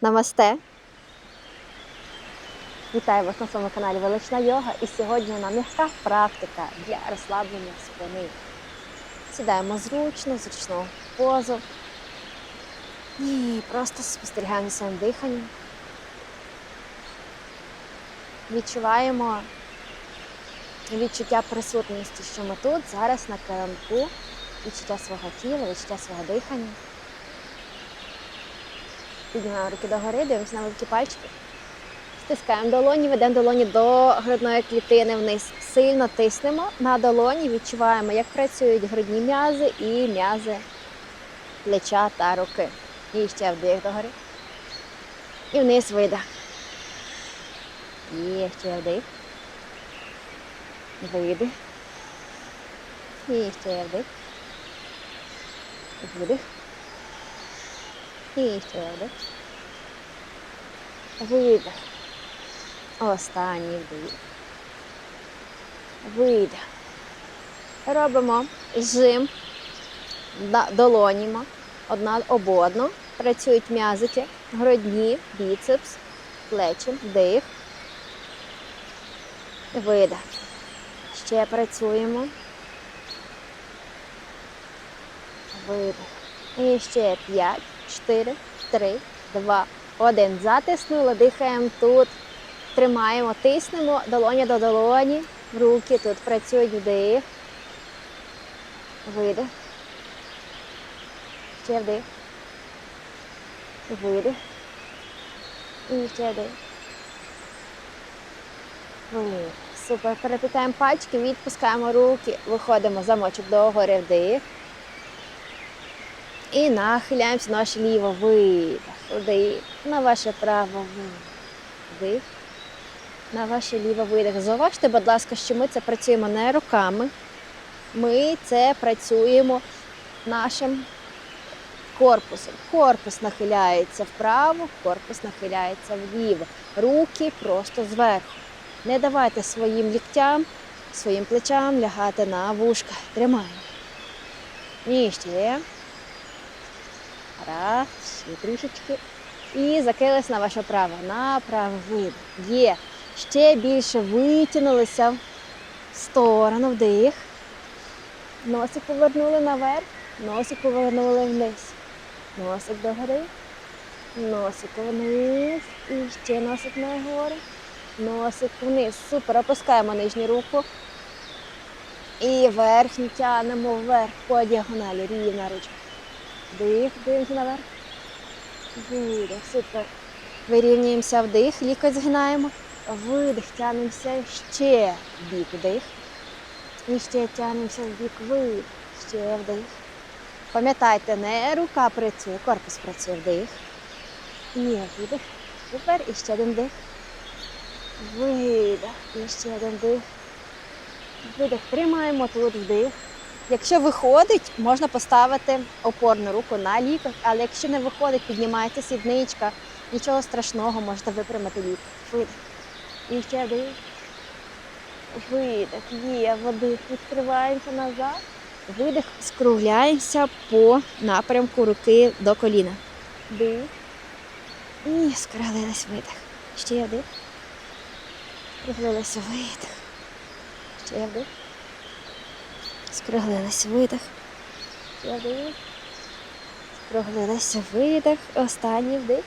Намасте! Вітаю вас на своєму каналі Велична Йога. І сьогодні у нас м'яка практика для розслаблення спини. Сідаємо зручно, зручну позу. І просто спостерігаємо своїм диханням. Відчуваємо відчуття присутності, що ми тут, зараз на килимку, відчуття свого тіла, відчуття свого дихання. Піднімаємо руки догори, дивимося на великі пальчики. Стискаємо долоні, ведемо долоні до грудної клітини вниз. Сильно тиснемо на долоні, відчуваємо, як працюють грудні м'язи і м'язи плеча та руки. І ще вдих догори. І вниз видих. І ще вдих. Видих. І ще вдих. Видих. Вдих. Видих. Останній вдих. Видих. Робимо жим долоніма одна об одну. Працюють м'язики, грудні, біцепс, плечі, вдих. Видих. Ще працюємо. Видих. І ще 5, 4, 3, 2, 1. Затиснули, дихаємо тут. Тримаємо, тиснемо долоня до долоні. Руки тут працюють вдих. Видих. Ще вдих. Видих. І ще вдих. Супер. Переплітаємо пальчики, відпускаємо руки, виходимо замочок догори вдих. І нахиляємося на ваше ліво видих. Вдих. На ваше право. Вдих. На ваше ліве видих. Зауважте, будь ласка, що ми це працюємо не руками. Ми це працюємо нашим корпусом. Корпус нахиляється вправо, корпус нахиляється вліво. Руки просто зверху. Не давайте своїм ліктям, своїм плечам лягати на вушка. Тримаємо. І ще. Раз, ще трішечки. І закрились на ваше право. Направо видих. Є. Ще більше витягнулися в сторону, вдих. Носик повернули наверх, носик повернули вниз. Носик догори. Носик вниз. І ще носик нагору. Носик вниз. Супер. Опускаємо нижню руку. І верхню тягнемо вверх по діагоналі. Рівна ручка. Вдих, дивимося наверх. Видих, супер. Вирівнюємося вдих, лікоть згинаємо. Видих, тягнемося ще бік вдих. І ще тягнемося в бік видих. Ще вдих. Пам'ятайте, не рука працює, корпус працює вдих. І видих. Супер. І ще один вдих. Видих. І ще один вдих. Видих. Тримаємо тут вдих. Якщо виходить, можна поставити опорну руку на лікоть, але якщо не виходить, піднімається сідничка, нічого страшного, можете випрямити лікоть. Видих. І ще вдих. Видих. Є, вдих. Відкриваємося назад. Видих, скругляємося по напрямку руки до коліна. Вдих. І скруглились видих. Ще вдих. Скруглилися видих. Ще вдих. Скруглилися видих. Ще вдих. Видих. Останній вдих.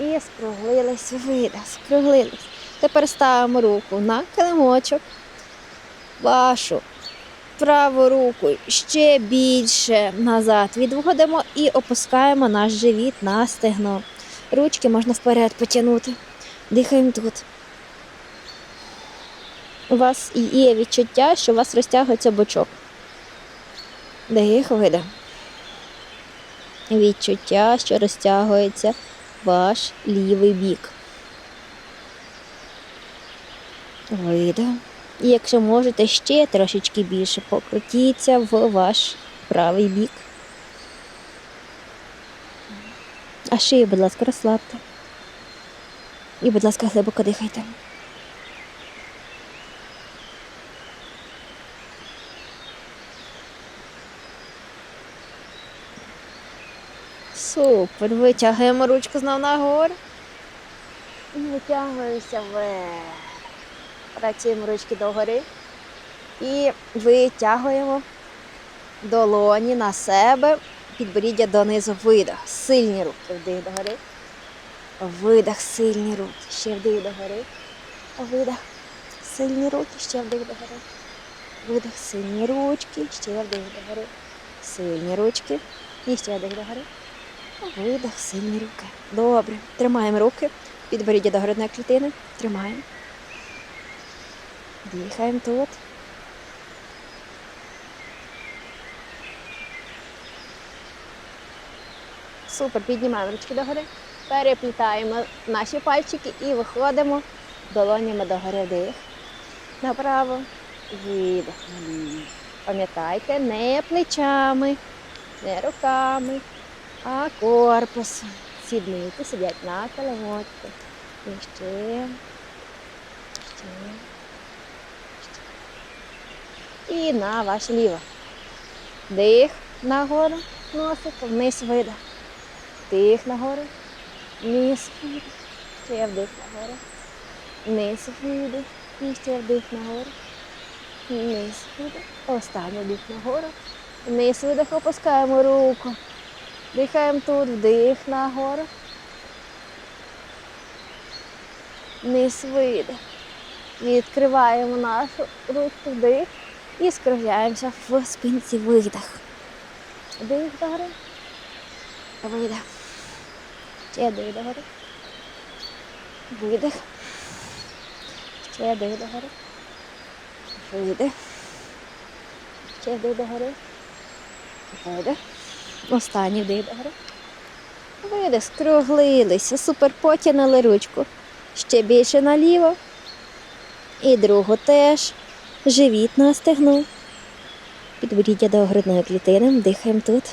І скруглилися видих. Скруглились. Тепер ставимо руку на килимочок. Вашу праву руку ще більше назад відводимо і опускаємо наш живіт на стегно. Ручки можна вперед потягнути. Дихаємо тут. У вас є відчуття, що у вас розтягується бочок. Дих, видих. Відчуття, що розтягується ваш лівий бік. Видих. І якщо можете ще трошечки більше покрутіться в ваш правий бік. А шию, будь ласка, розслабте. І, будь ласка, глибоко дихайте. Супер. Витягуємо ручку знов нагору. Витягуємося вверх. Працюємо ручки догори. І витягуємо долоні на себе, підборіддя донизу, видих. Сильні руки, вдих догори. Видих, сильні руки. Ще вдих догори. Видих. Сильні руки, ще вдих догори. Видих, сильні ручки, ще вдих догори. Сильні ручки. І ще вдих догори. Видих, сильні руки. Добре. Тримаємо руки. Підборіддя до грудної клітини. Тримаємо. Дихаємо тут. Супер, піднімаємо ручки догори, переплітаємо наші пальчики і виходимо долонями догори вдих. Направо, видих. Пам'ятайте, не плечами, не руками, а корпусом. Сідниці сидять на килимочку. І ще, ще, ще. І на ваше ліво. Дих нагору, носик, вниз видих. Вдих нагору, вниз видих, ще вдих нагору, вниз видих, і ще вдих нагору, вниз видих, останній вдих нагору, вниз видих, опускаємо руку, дихаємо тут, вдих нагору, вниз видих, відкриваємо нашу ручку, вдих і скругляємося в спинці видих. Вдих догори. Видих. Ще вдих догори. Видих. Ще вдих догори. Видих. Ще вдих догори. Видих. Останній вдих догори. Видих. Скруглилися. Супер. Потягнули ручку. Ще більше наліво. І другу теж. Живіт настигнув. Підборіддя до грудної клітини. Дихаємо тут.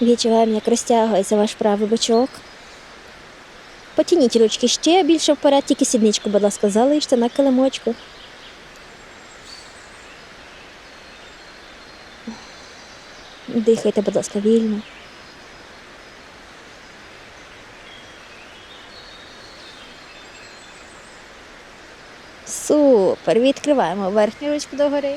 Відчуваємо, як розтягується ваш правий бочок. Потяніть ручки ще більше вперед, тільки сідничку, будь ласка, залиште на килимочку. Дихайте, будь ласка, вільно. Супер. Відкриваємо верхню ручку догори.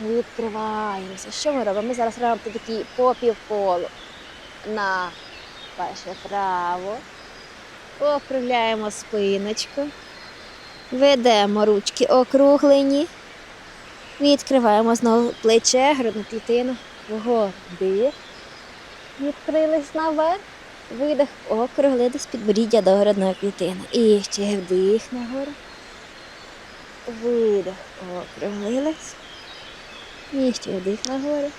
Відкриваємося. Що ми робимо? Ми зараз робимо такий по півколу. На перше право. Округляємо спиночку. Ведемо ручки округлені. Відкриваємо знову плече, грудну клітину. Вгору. Відкрились наверх. Видих, округлились підборіддя до грудної клітини. І ще вдих нагору. Видих, округлились. І ще вдих нагору.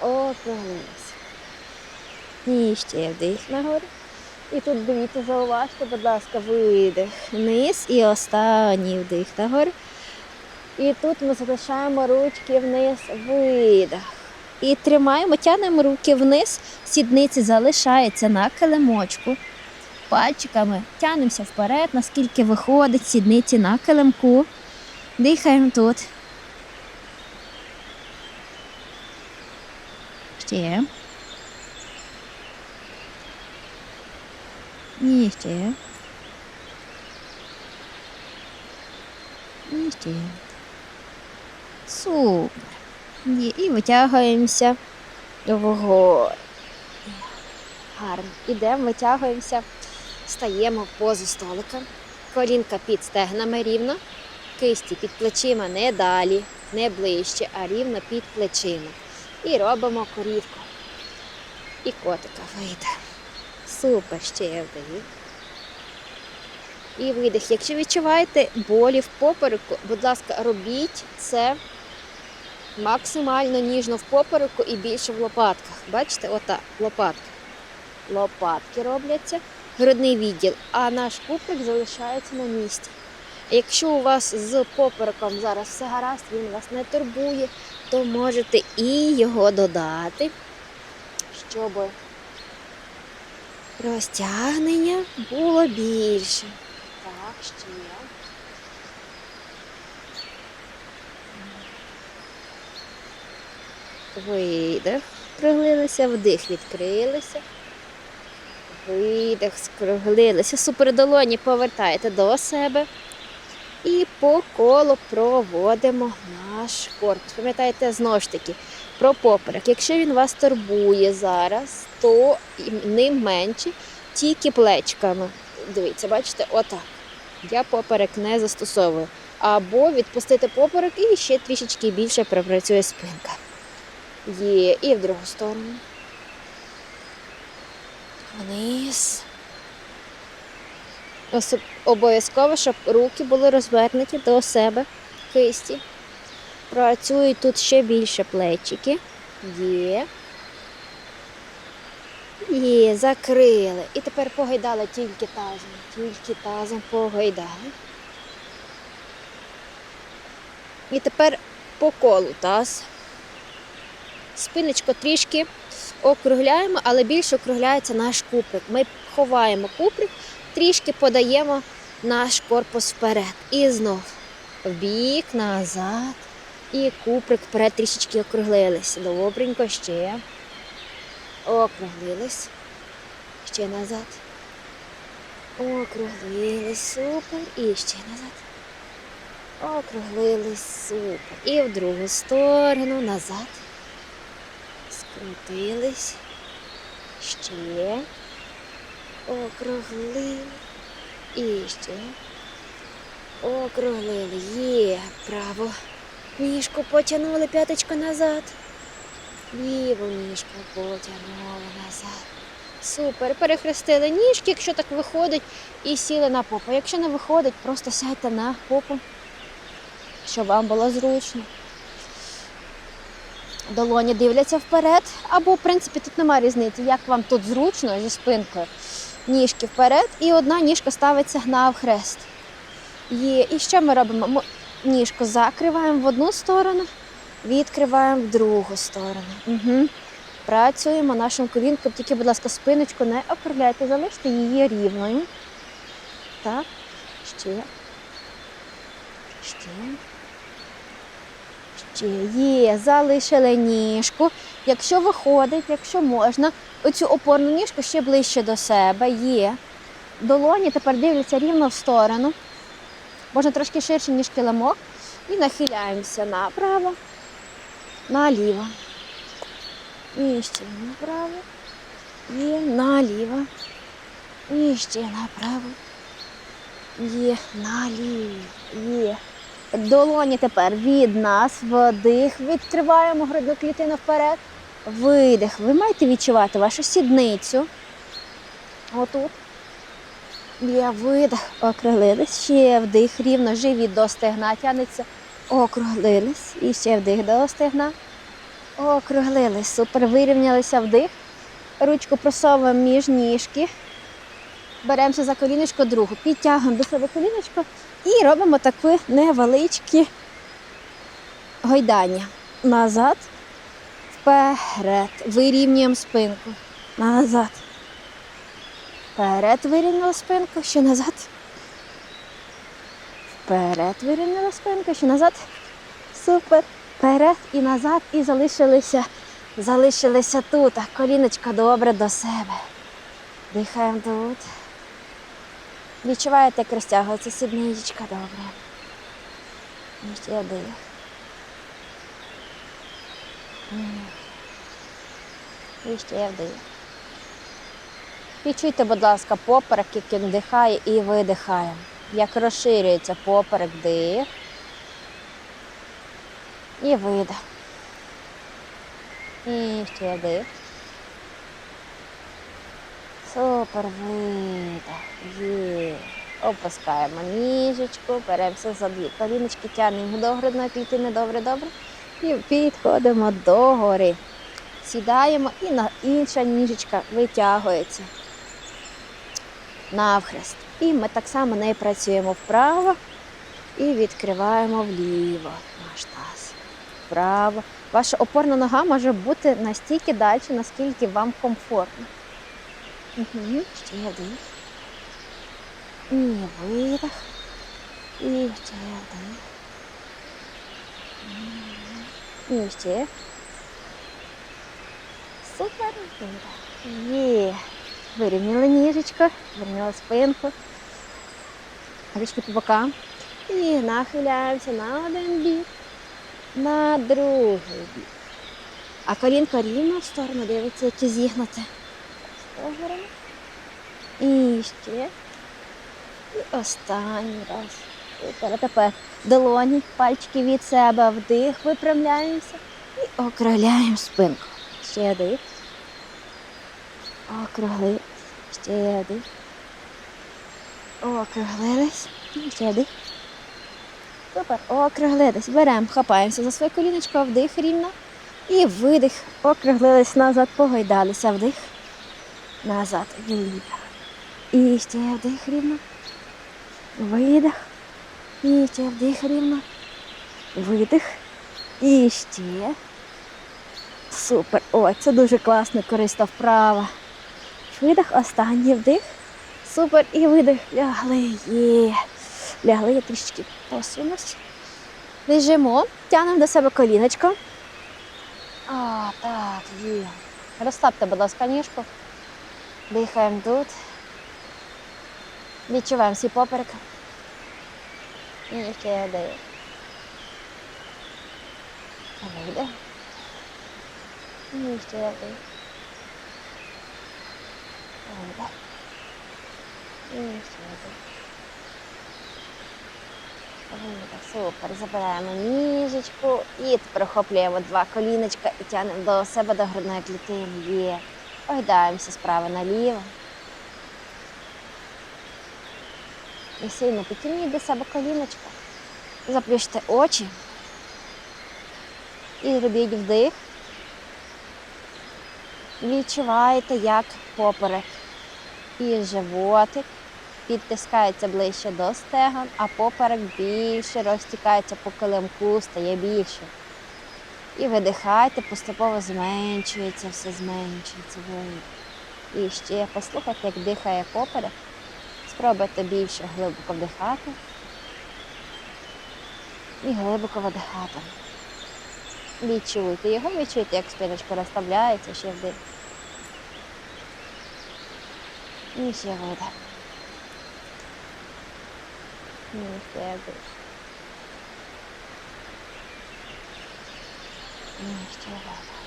Округлились. І ще вдих нагору. І тут дивіться, зауважте, будь ласка, видих вниз і останній вдих нагору. І тут ми залишаємо ручки вниз, видих. І тримаємо, тягнемо руки вниз, сідниці залишаються на килимочку. Пальчиками тягнемося вперед, наскільки виходить сідниці на килимку. Дихаємо тут. Ще. І ще. І ще. Супер. І витягуємося вгору. Гарно. Ідемо, витягуємося, стаємо в позу столика. Колінка під стегнами рівно. Кисті під плечима не далі, не ближче, а рівно під плечима. І робимо корівку. І котика вийде. Супер, ще вдих. І видих. Якщо відчуваєте болі в попереку, будь ласка, робіть це максимально ніжно в попереку і більше в лопатках. Бачите, отак, лопатки. Лопатки робляться, грудний відділ, а наш куприк залишається на місці. Якщо у вас з попереком зараз все гаразд, він вас не турбує, то можете і його додати, щоб розтягнення було більше. Так, ще. Видих, скруглилися, вдих, відкрилися. Видих, скруглилися. Супер долоні повертаєте до себе. І по колу проводимо наш корпус. Пам'ятаєте, знову ж таки, про поперек. Якщо він вас турбує зараз, то ним менше, тільки плечками. Дивіться, бачите, отак. Я поперек не застосовую. Або відпустити поперек і ще трішечки більше пропрацює спинка. Є. І в другу сторону. Вниз. Обов'язково, щоб руки були розвернуті до себе, кисті. Працюють тут ще більше плечики. Є. Є, закрили. І тепер погойдали тільки тазом. Тільки тазом погойдали. І тепер по колу таз. Спиночку трішки округляємо, але більше округляється наш куприк. Ми ховаємо куприк, трішки подаємо наш корпус вперед. І знов бік, назад. І куприк вперед трішечки округлились. Добренько ще. Округлились. Ще назад. Округлились. Супер. І ще назад. Округлились. Супер. І в другу сторону назад. Скрутились. Ще. Округлили. І ще. Округлили. Є. Право. Ніжку потягнули п'яточку назад. Ліву ніжку потягнули назад. Супер. Перехрестили ніжки, якщо так виходить, і сіли на попу. Якщо не виходить, просто сядьте на попу, щоб вам було зручно. Долоні дивляться вперед, або, в принципі, тут немає різниці, як вам тут зручно зі спинкою. Ніжки вперед, і одна ніжка ставиться навхрест. Є. І що ми робимо? Ми ніжку закриваємо в одну сторону, відкриваємо в другу сторону. Угу. Працюємо нашим колінком, тільки, будь ласка, спиночку не округляйте, залиште її рівною. Так, ще. Ще. Ще є, залишили ніжку. Якщо виходить, якщо можна, оцю опорну ніжку ще ближче до себе є. Долоні тепер дивляться рівно в сторону. Можна трошки ширше, ніж килимок. І нахиляємося направо, наліво. І ще направо. І наліво. І ще направо. Є наліво. Є. Долоні тепер від нас, вдих, відкриваємо грудну клітину вперед. Видих. Ви маєте відчувати вашу сідницю. Отут. Є видих, округлились. Ще вдих, рівно живіт до стегна тягнеться. Округлились. І ще вдих до стегна. Округлились. Супер. Вирівнялися вдих. Ручку просовуємо між ніжки. Беремося за коліночко другу. Підтягуємо до себе коліночко і робимо такі невеличкі гойдання. Назад, вперед. Вирівнюємо спинку. Назад. Вперед вирівняли спинку, ще назад. Вперед вирівняли спинку, ще назад. Супер. Вперед і назад. І залишилися, залишилися тут. Коліночка добре до себе. Дихаємо тут. Відчуваєте, як розтягується сідничка добре. Ще дих. І ще вдих. Відчуйте, будь ласка, поперек, як він вдихає і видихає. Як розширюється поперек дих. І видих. І ще дих. Супер видих. Є. Опускаємо ніжечку, беремося за дві коліночки, тягнемо до грудної клітини, добре, добре. І підходимо до гори. Сідаємо і на інша ніжечка витягується навхрест. І ми так само не працюємо вправо і відкриваємо вліво наш таз. Вправо. Ваша опорна нога може бути настільки далі, наскільки вам комфортно. Угу. Ще один. І видих. І ще один. І ще. Супер. Є. Вирівняли ніжечко, вирівняли спинку. Ручки по бокам. І нахиляємося на один бік, на другий бік. А колінко рівно в сторону дивиться, яке зігнуте. Сторону. І ще. І останній раз. Супер. А тепер долоні, пальчики від себе, вдих, випрямляємося і округляємо спинку. Ще дих. Округли. Ще дих. Округлились. Ще дих. Супер. Округлились. Беремо, хапаємося за своє коліночко, вдих рівно. І видих. Округлились назад, погойдалися. Вдих. Назад. Вліво. І ще вдих рівно. Видих. І ще вдих рівно. Видих. І ще. Супер. Ой, це дуже класно, корисна вправа. Видих, останній вдих. Супер. І видих. Лягли. Є. Лягли, я трішечки посунусь. Лежимо, тягнемо до себе коліночко. А, так, є. Розслабте, будь ласка, ніжку. Дихаємо тут. Відчуваємо свій поперек. І один. Вийде. І один. Вийде. І один. Супер. Забираємо ніжечку і тепер охоплюємо два коліночка і тягнемо до себе до грудної клітини. Є. Огидаємося справа наліво. І сильно підтягніть до себе коліночко. Заплющте очі. І робіть вдих. Відчуваєте, як поперек і животик підтискається ближче до стегон, а поперек більше розтікається по килимку, стає більше. І видихайте, поступово зменшується, все зменшується. І ще послухайте, як дихає поперек. Спробуйте більше глибоко вдихати і глибоко видихати. Відчуйте його, відчуйте, як спиночка розставляється, ще вдих. І ще видих. І ще вдих. І ще видих.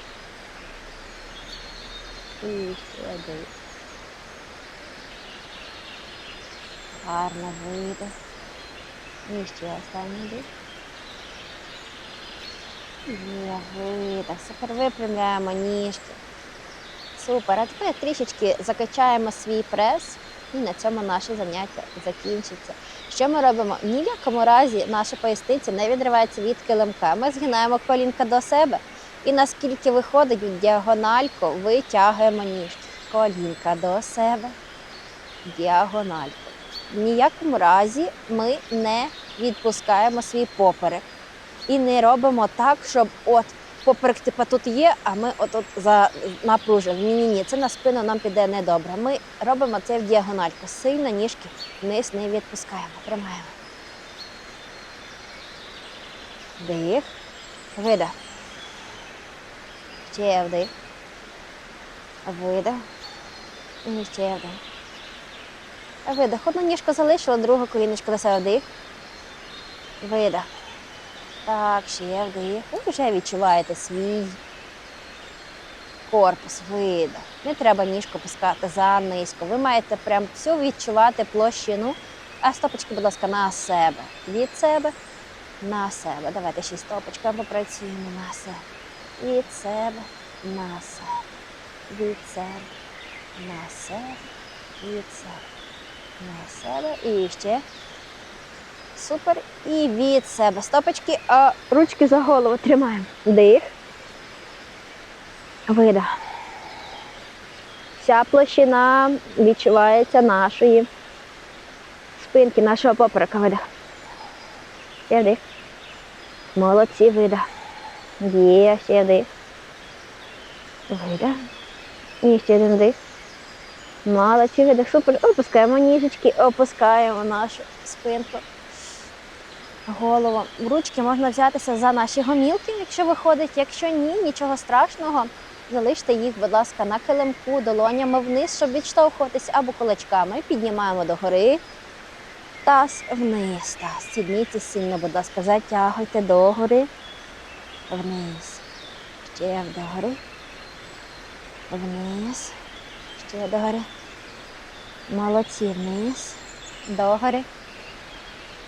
І ще вдих. Гарно видих. І ще останній дих. Є, видих. Супер випрямляємо ніжки. Супер. А тепер трішечки закачаємо свій прес. І на цьому наше заняття закінчиться. Що ми робимо? Ні в якому разі наша поясниця не відривається від килимка. Ми згинаємо колінка до себе і наскільки виходить діагональку, витягуємо ніжки. Колінка до себе, діагональку. В ніякому разі ми не відпускаємо свій поперек. І не робимо так, щоб от поперек типа тут є, а ми отут за напружимо. Ні, ні, ні, це на спину нам піде недобре. Ми робимо це в діагональку. Сильно ніжки вниз не відпускаємо. Тримаємо. Вдих. Видих. Ще вдих. Видих. І ще вдих. Видих. Одну ніжку залишила, другу коліночку до себе вдих. Видих. Так, ще вдих. Ви вже відчуваєте свій корпус, видих. Не треба ніжку пускати за низько. Ви маєте прям всю відчувати площину. А стопочки, будь ласка, на себе. Від себе на себе. Давайте ще стопочками попрацюємо на себе. Від себе на себе. Від себе на себе. Від себе на себе. І ще. Супер. І від себе. Стопочки, а ручки за голову тримаємо. Вдих. Видих. Вся площина відчувається нашої спинки, нашого поперека. Видих. Ще вдих. Молодці, видих. Є, ще вдих. Видих. І ще один вдих. Молодці, видих. Супер. Опускаємо ніжечки, опускаємо нашу спинку голову. В ручки можна взятися за наші гомілки, якщо виходить. Якщо ні, нічого страшного. Залиште їх, будь ласка, на килимку, долонями вниз, щоб відштовхуватись, або кулачками. Піднімаємо догори. Таз вниз. Таз. Сідниці сильно, будь ласка, затягуйте догори. Вниз. Ще догори. Вниз. Ще догори. Молодці, вниз. Догори.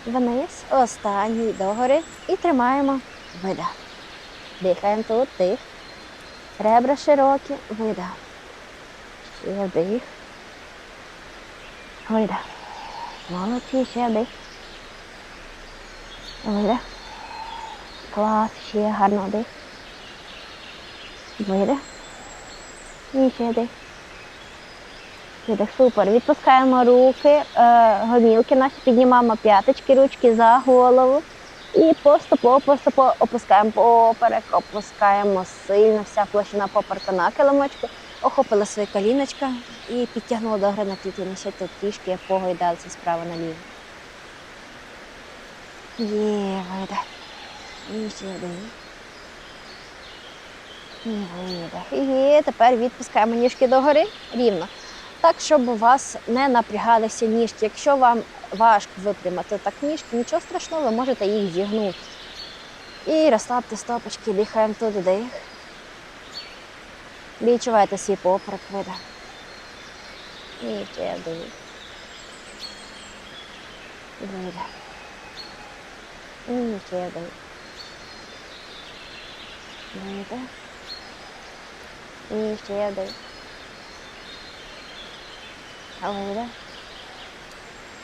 Вниз. Останній догори. І тримаємо. Видах. Дихаємо тут, тих. Ребра широкі. Видах. Ще вдих. Видах. Молодці, ще вдих. Видих. Клас, ще гарно вдих. Видих. І ще вдих. Видих, супер. Відпускаємо руки, е, гомілки наші, піднімаємо п'яточки, ручки за голову. І поступово, поступово опускаємо поперек, опускаємо сильно, вся площина поперека на килимочку, охопили свої коліночка і підтягнули до гри на клітину. Ще тут трішки погойдалися справа наліво. Є, видих. І ще один. І видих. І тепер відпускаємо ніжки догори рівно. Так, щоб у вас не напрягалися ніжки. Якщо вам важко випрямити так ніжки, нічого страшного, ви можете їх зігнути. І розслабте стопочки, дихаємо тут вдих. Відчуваєте свій поперек, видих. І ще вдих. Видих. І ще вдих. Видих. І ще. Видих.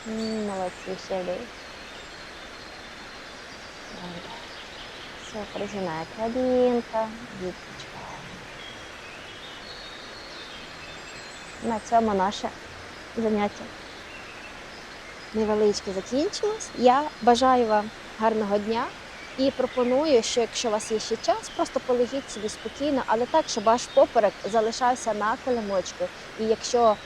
М, Молодці, ще вдих. Видих. Супер, згинає. На цьому наше заняття невеличке закінчилось. Я бажаю вам гарного дня і пропоную, що якщо у вас є ще час, просто полежіть собі спокійно, але так, щоб ваш поперек залишався на килимочку. І якщо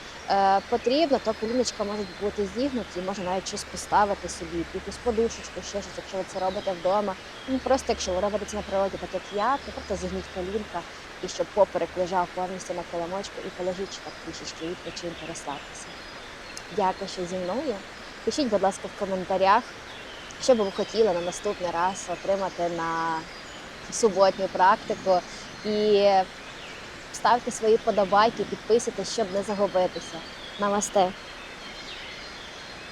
потрібно, то коліночка можуть бути зігнуті, можна навіть щось поставити собі, якусь подушечку, ще щось, якщо ви це робите вдома. Ну просто якщо ви робите це на природі, так як я, то просто зігніть колінка і щоб поперек лежав повністю на килимочку і полежіть так трішечки, відпочиньте, розслабтеся. Дякую, що зі мною. Пишіть, будь ласка, в коментарях, що би ви хотіли на наступний раз отримати на суботню практику. І ставте свої подобайки, підписуйтесь, щоб не загубитися. Намасте!